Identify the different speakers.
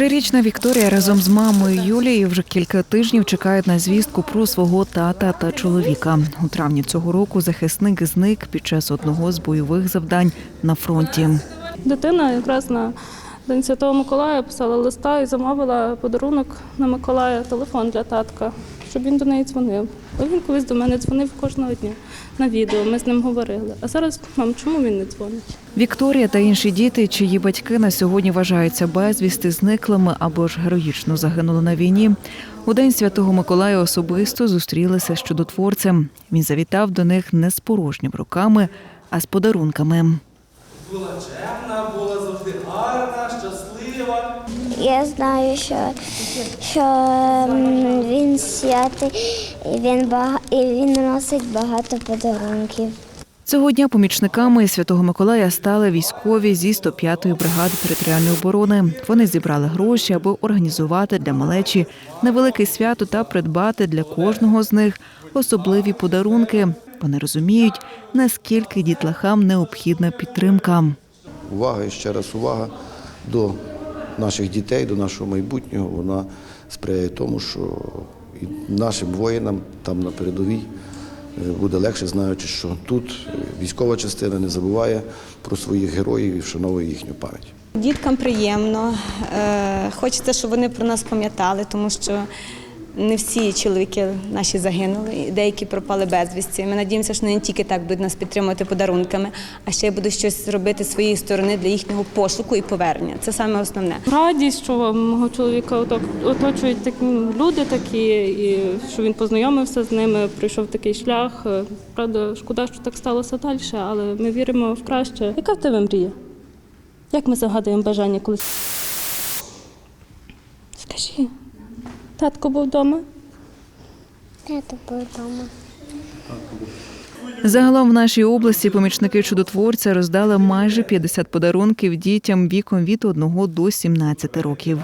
Speaker 1: Трирічна Вікторія разом з мамою Юлією вже кілька тижнів чекають на звістку про свого тата та чоловіка. У травні цього року захисник зник під час одного з бойових завдань на фронті.
Speaker 2: Дитина якраз на День Святого Миколая писала листа і замовила подарунок на Миколая телефон для татка, щоб він до неї дзвонив. Бо він колись до мене дзвонив кожного дня на відео. Ми з ним говорили. А зараз, мам, чому він не дзвонить?
Speaker 1: Вікторія та інші діти, чиї батьки на сьогодні вважаються безвісти зниклими або ж героїчно загинули на війні. У день святого Миколая особисто зустрілися з чудотворцем. Він завітав до них не з порожніми руками, а з подарунками.
Speaker 3: була чемна, була завжди гарна, щаслива.
Speaker 4: Я знаю, що, що він святий і він, бага, і він носить багато подарунків.
Speaker 1: Цього дня помічниками Святого Миколая стали військові зі 105-ї бригади територіальної оборони. Вони зібрали гроші, аби організувати для малечі невелике свято та придбати для кожного з них особливі подарунки. Вони розуміють, наскільки дітлахам необхідна підтримка.
Speaker 5: увага і ще раз увага до наших дітей, до нашого майбутнього. Вона сприяє тому, що і нашим воїнам там на передовій е, буде легше, знаючи, що тут е, військова частина не забуває про своїх героїв і вшановує їхню пам'ять.
Speaker 6: Діткам приємно. Е, Хочеться, щоб вони про нас пам'ятали, тому що не всі чоловіки наші загинули, деякі пропали безвісті. Ми надіємося, що не тільки так будуть нас підтримувати подарунками, а ще будуть щось робити з своєї сторони для їхнього пошуку і повернення. Це саме основне.
Speaker 2: Радість, що мого чоловіка оточують такі люди такі, і що він познайомився з ними, пройшов такий шлях. Е, Правда, шкода, що так сталося далі, але ми віримо в краще. Яка в тебе мрія? Як ми загадуємо бажання колись? Татко був вдома?
Speaker 4: Тато був вдома.
Speaker 1: Загалом в нашій області помічники чудотворця роздали майже 50 подарунків дітям віком від 1 до 17 років.